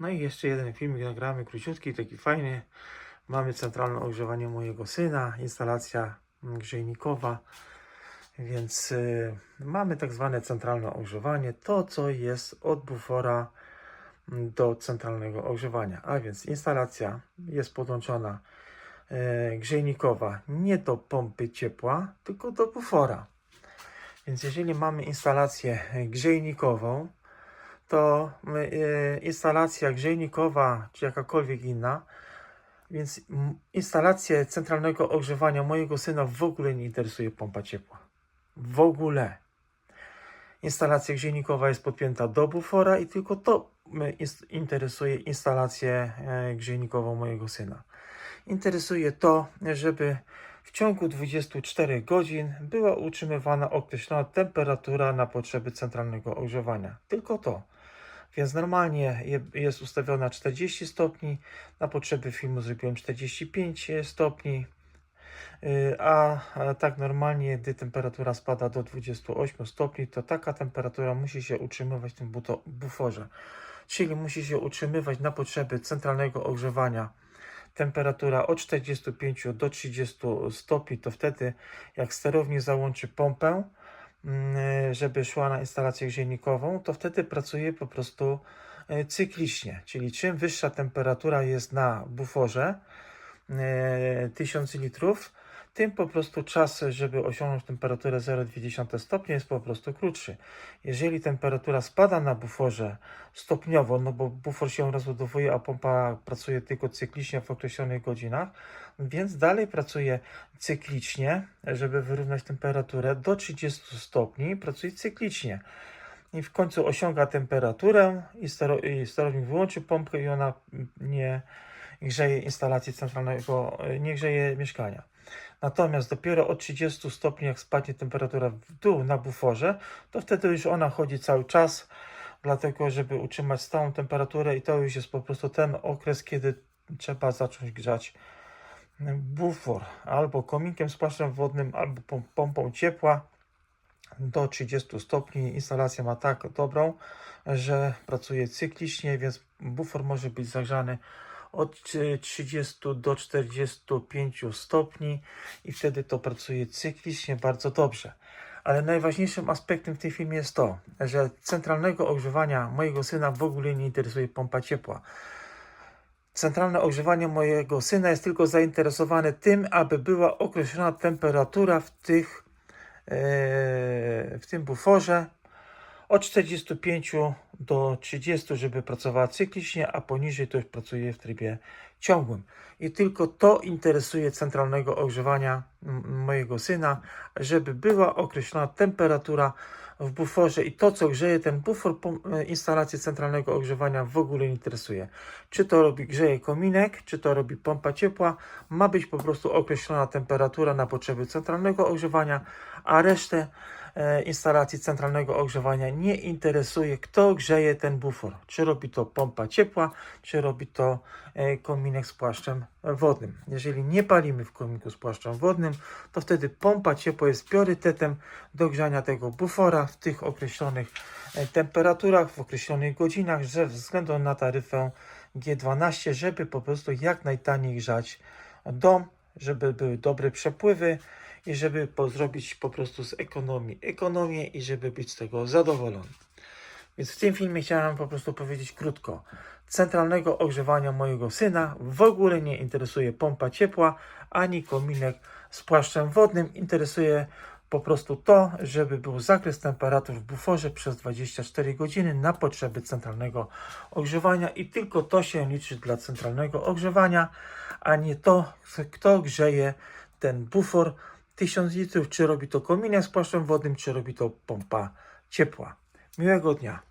No i jeszcze jeden filmik nagramy, króciutki, taki fajny. Mamy centralne ogrzewanie mojego syna, instalacja grzejnikowa, więc y, mamy tak zwane centralne ogrzewanie, to co jest od bufora do centralnego ogrzewania, a więc instalacja jest podłączona y, grzejnikowa nie do pompy ciepła, tylko do bufora. Więc jeżeli mamy instalację grzejnikową, to y, instalacja grzejnikowa czy jakakolwiek inna, więc instalację centralnego ogrzewania mojego syna w ogóle nie interesuje pompa ciepła. W ogóle. Instalacja grzejnikowa jest podpięta do bufora i tylko to interesuje instalację e, grzejnikową mojego syna. Interesuje to, żeby w ciągu 24 godzin była utrzymywana określona temperatura na potrzeby centralnego ogrzewania. Tylko to. Więc normalnie je- jest ustawiona 40 stopni, na potrzeby filmu zrobiłem 45 stopni, Yy, a tak normalnie, gdy temperatura spada do 28 stopni, to taka temperatura musi się utrzymywać w tym buforze. Czyli musi się utrzymywać na potrzeby centralnego ogrzewania temperatura od 45 do 30 stopni, to wtedy jak sterownik załączy pompę, żeby szła na instalację grzejnikową, to wtedy pracuje po prostu e, cyklicznie, czyli czym wyższa temperatura jest na buforze, e, 1000 litrów, tym po prostu czas, żeby osiągnąć temperaturę 0,2 stopnia jest po prostu krótszy. Jeżeli temperatura spada na buforze stopniowo, no bo bufor się rozładowuje, a pompa pracuje tylko cyklicznie w określonych godzinach, więc dalej pracuje cyklicznie, żeby wyrównać temperaturę do 30 stopni, pracuje cyklicznie. I w końcu osiąga temperaturę i, stero, i sterownik wyłączy pompkę i ona nie grzeje instalacji centralnego, nie grzeje mieszkania. Natomiast dopiero od 30 stopni, jak spadnie temperatura w dół na buforze, to wtedy już ona chodzi cały czas, dlatego żeby utrzymać stałą temperaturę i to już jest po prostu ten okres, kiedy trzeba zacząć grzać bufor albo kominkiem z płaszczem wodnym, albo pom- pompą ciepła do 30 stopni. Instalacja ma tak dobrą, że pracuje cyklicznie, więc bufor może być zagrzany od y, 30 do 45 stopni i wtedy to pracuje cyklicznie bardzo dobrze. Ale najważniejszym aspektem w tej filmie jest to, że centralnego ogrzewania mojego syna w ogóle nie interesuje pompa ciepła. Centralne ogrzewanie mojego syna jest tylko zainteresowane tym, aby była określona temperatura w, tych, e, w tym buforze od 45 do 30, żeby pracowała cyklicznie, a poniżej to już pracuje w trybie ciągłym. I tylko to interesuje centralnego ogrzewania mojego syna, żeby była określona temperatura w buforze i to, co grzeje ten bufor e, instalacji centralnego ogrzewania w ogóle nie interesuje. Czy to robi grzeje kominek, czy to robi pompa ciepła, ma być po prostu określona temperatura na potrzeby centralnego ogrzewania, a resztę instalacji centralnego ogrzewania nie interesuje, kto grzeje ten bufor. Czy robi to pompa ciepła, czy robi to e, kominek z płaszczem wodnym. Jeżeli nie palimy w kominku z płaszczem wodnym, to wtedy pompa ciepła jest priorytetem do grzania tego bufora w tych określonych e, temperaturach, w określonych godzinach, ze względu na taryfę G12, żeby po prostu jak najtaniej grzać dom, żeby były dobre przepływy i żeby zrobić po prostu z ekonomii ekonomię i żeby być z tego zadowolony. Więc w tym filmie chciałem po prostu powiedzieć krótko. Centralnego ogrzewania mojego syna w ogóle nie interesuje pompa ciepła ani kominek z płaszczem wodnym. Interesuje po prostu to, żeby był zakres temperatur w buforze przez 24 godziny na potrzeby centralnego ogrzewania i tylko to się liczy dla centralnego ogrzewania, a nie to, kto grzeje ten bufor 1000 litrów, czy robi to kominek z płaszczem wodnym, czy robi to pompa ciepła. Miłego dnia.